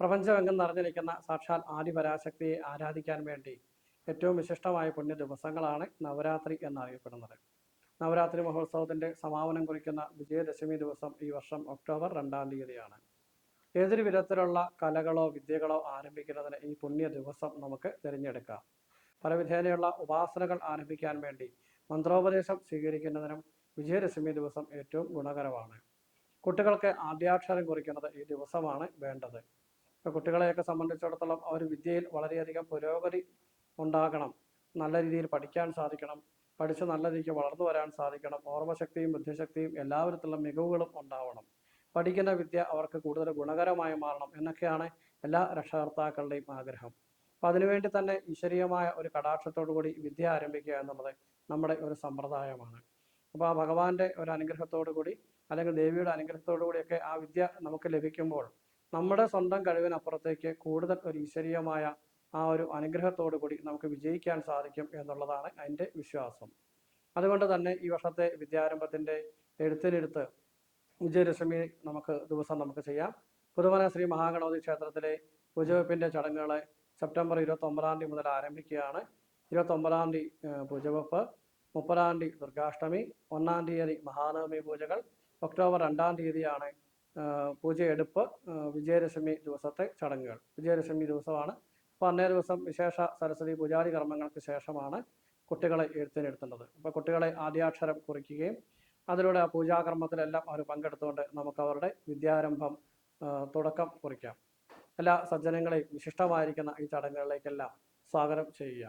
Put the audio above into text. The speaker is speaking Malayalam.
പ്രപഞ്ചമെങ്ങും നിറഞ്ഞു നിൽക്കുന്ന സാക്ഷാൽ ആദിപരാശക്തിയെ ആരാധിക്കാൻ വേണ്ടി ഏറ്റവും വിശിഷ്ടമായ പുണ്യ ദിവസങ്ങളാണ് നവരാത്രി എന്നറിയപ്പെടുന്നത്. നവരാത്രി മഹോത്സവത്തിന്റെ സമാപനം കുറിക്കുന്ന വിജയദശമി ദിവസം ഈ വർഷം ഒക്ടോബർ രണ്ടാം തീയതിയാണ്. ഏതൊരു വിധത്തിലുള്ള കലകളോ വിദ്യകളോ ആരംഭിക്കുന്നതിന് ഈ പുണ്യ ദിവസം നമുക്ക് തിരഞ്ഞെടുക്കാം. പലവിധേനയുള്ള ഉപാസനകൾ ആരംഭിക്കാൻ വേണ്ടി മന്ത്രോപദേശം സ്വീകരിക്കുന്നതിനും വിജയദശമി ദിവസം ഏറ്റവും ഗുണകരമാണ്. കുട്ടികൾക്ക് ആദ്യാക്ഷരം കുറിക്കുന്നത് ഈ ദിവസമാണ് വേണ്ടത്. ഇപ്പോൾ കുട്ടികളെയൊക്കെ സംബന്ധിച്ചിടത്തോളം അവർ വിദ്യയിൽ വളരെയധികം പുരോഗതി ഉണ്ടാകണം. നല്ല രീതിയിൽ പഠിക്കാൻ സാധിക്കണം. പഠിച്ച് നല്ല രീതിക്ക് വളർന്നു വരാൻ സാധിക്കണം. ഓർമ്മശക്തിയും ബുദ്ധിശക്തിയും എല്ലാവിധത്തിലുള്ള മികവുകളും ഉണ്ടാവണം. പഠിക്കുന്ന വിദ്യ അവർക്ക് കൂടുതൽ ഗുണകരമായി മാറണം എന്നൊക്കെയാണ് എല്ലാ രക്ഷകർത്താക്കളുടെയും ആഗ്രഹം. അപ്പം അതിനുവേണ്ടി തന്നെ ഈശ്വരീയമായ ഒരു കടാക്ഷത്തോടു കൂടി വിദ്യ ആരംഭിക്കുക എന്നുള്ളത് നമ്മുടെ ഒരു സമ്പ്രദായമാണ്. അപ്പോൾ ആ ഭഗവാന്റെ ഒരു അനുഗ്രഹത്തോടു കൂടി അല്ലെങ്കിൽ ദേവിയുടെ അനുഗ്രഹത്തോടു കൂടിയൊക്കെ ആ വിദ്യ നമുക്ക് ലഭിക്കുമ്പോൾ നമ്മുടെ സ്വന്തം കഴിവിനപ്പുറത്തേക്ക് കൂടുതൽ ഒരു ഈശ്വരീയമായ ആ ഒരു അനുഗ്രഹത്തോടു കൂടി നമുക്ക് വിജയിക്കാൻ സാധിക്കും എന്നുള്ളതാണ് എന്റെ വിശ്വാസം. അതുകൊണ്ട് തന്നെ ഈ വർഷത്തെ വിദ്യാരംഭത്തിന്റെ എഴുത്തിനെടുത്ത് വിജയദശമി നമുക്ക് ദിവസം നമുക്ക് ചെയ്യാം. പുതുമന ശ്രീ മഹാഗണപതി ക്ഷേത്രത്തിലെ പൂജവെപ്പിന്റെ ചടങ്ങുകൾ സെപ്റ്റംബർ ഇരുപത്തൊമ്പതാം തീയതി മുതൽ ആരംഭിക്കുകയാണ്. ഇരുപത്തൊമ്പതാം തീയതി പൂജവെപ്പ് മുപ്പതാം തീയതി ദുർഗാഷ്ടമി ഒന്നാം തീയതി മഹാനവമി പൂജകൾ ഒക്ടോബർ രണ്ടാം തീയതിയാണ് പൂജയെടുപ്പ് വിജയദശമി ദിവസത്തെ ചടങ്ങുകൾ. വിജയദശമി ദിവസമാണ്. അപ്പോൾ അന്നേ ദിവസം വിശേഷ സരസ്വതി പൂജാരി കർമ്മങ്ങൾക്ക് ശേഷമാണ് കുട്ടികളെ എഴുത്തിനെടുത്തേണ്ടത് അപ്പോൾ കുട്ടികളെ ആദ്യാക്ഷരം കുറിക്കുകയും അതിലൂടെ ആ പൂജാകർമ്മത്തിലെല്ലാം അവർ പങ്കെടുത്തുകൊണ്ട് നമുക്കവരുടെ വിദ്യാരംഭം തുടക്കം കുറിക്കാം. എല്ലാ സജ്ജനങ്ങളെയും വിശിഷ്ടമായിരിക്കുന്ന ഈ ചടങ്ങുകളിലേക്കെല്ലാം സ്വാഗതം ചെയ്യുക.